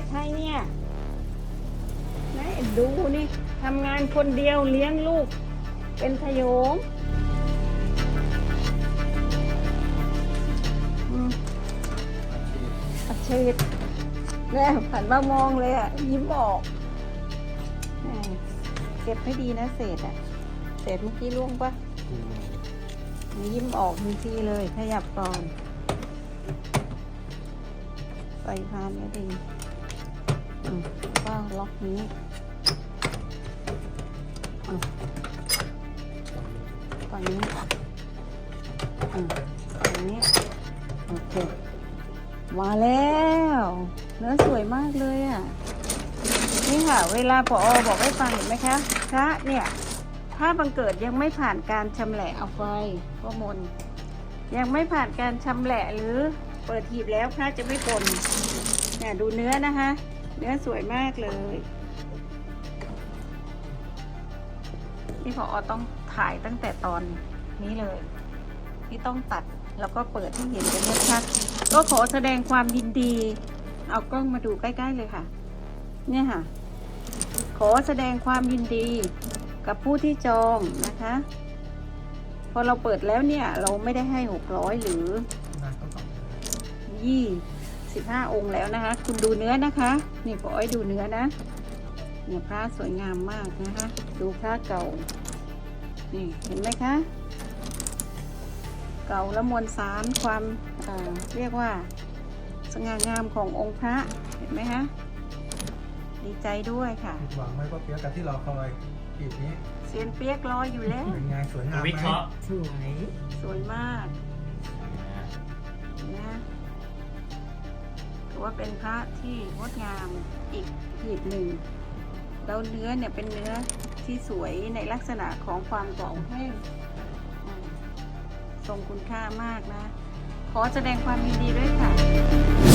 ษให้เนี่ยนะดูนี่ทำงานคนเดียวเลี้ยงลูก เป็นทโยมอืมอัดฉีดแม่หันมามองเลยอะ ยิ้มออกเก็บให้ดีนะเศษอะ เศษเมื่อกี้ล่วงปะยิ้มออกทันทีเลย ขยับก่อน ใส่พานไม่ดี อืมก็ล็อกนี้ฝั่งนี้ฝั่งนี้โอเคมาแล้ว เนื้อสวยมากเลยอะ นี่ค่ะ เวลาพอบอกให้ฟังเห็นไหมคะพระเนี่ยถ้าบังเกิดยังไม่ผ่านการชำแหละเอาไฟก็มน ยังไม่ผ่านการชำแหละหรือเปิดหีบแล้วพระจะไม่ปนเนี่ยดูเนื้อนะคะ เนื้อสวยมากเลยที่พออต้องถ่ายตั้งแต่ตอนนี้เลย ที่ต้องตัดแล้วก็เปิดให้เห็นกันชัดๆก็ขอแสดงความยินดี เอากล้องมาดูใกล้ๆเลยค่ะ เนี่ยค่ะ ขอแสดงความยินดีกับผู้ที่จองนะคะ พอเราเปิดแล้วเนี่ย เราไม่ได้ให้หกร้อยหรือยี่ สิบห้าองค์แล้วนะคะ คุณดูเนื้อนะคะ นี่ปออ้อยดูเนื้อนะ เนี่ยพระสวยงามมากนะคะ ดูพระเก่า นี่เห็นไหมคะ เก่าและมวลสารความเอ่อเรียกว่า สง่างามขององค์พระ เห็นไหมคะ ดีใจด้วยค่ะผิดหวังไหมพ่อเปียกกับที่รอคอยอีกนี้เซียนเปียกรออยู่แล้วเป็นไงสวยงามไหมวิเคราะห์สวย สวยมากนะ ถือว่าเป็นพระที่งดงามอีกหีบหนึ่ง แล้วเนื้อเนี่ยเป็นเนื้อที่สวยในลักษณะของความเก่าแห้งทรงคุณค่ามากนะ ขอแสดงความยินดีด้วยค่ะ